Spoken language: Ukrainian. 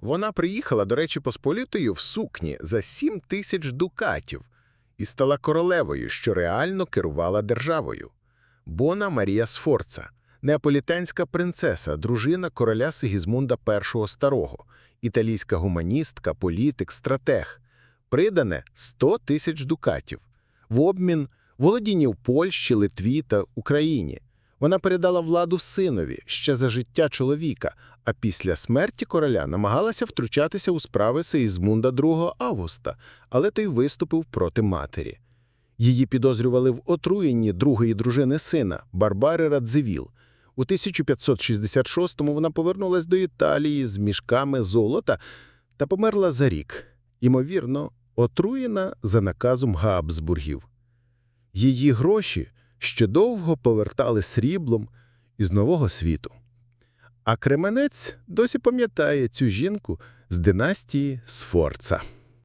Вона приїхала, до речі, посполітою в сукні за сім тисяч дукатів і стала королевою, що реально керувала державою. Бона Марія Сфорца, неаполітанська принцеса, дружина короля Сигізмунда І Старого, італійська гуманістка, політик, стратег. Придане 100 тисяч дукатів. В обмін володіння в Польщі, Литві та Україні. Вона передала владу синові ще за життя чоловіка, а після смерті короля намагалася втручатися у справи Сеїзмунда II Августа, але той виступив проти матері. Її підозрювали в отруєнні другої дружини сина Барбари Радзивіл. У 1566-му вона повернулась до Італії з мішками золота та померла за рік, ймовірно, отруєна за наказом Габсбургів. Її гроші ще довго повертали сріблом із нового світу. А Кременець досі пам'ятає цю жінку з династії Сфорца.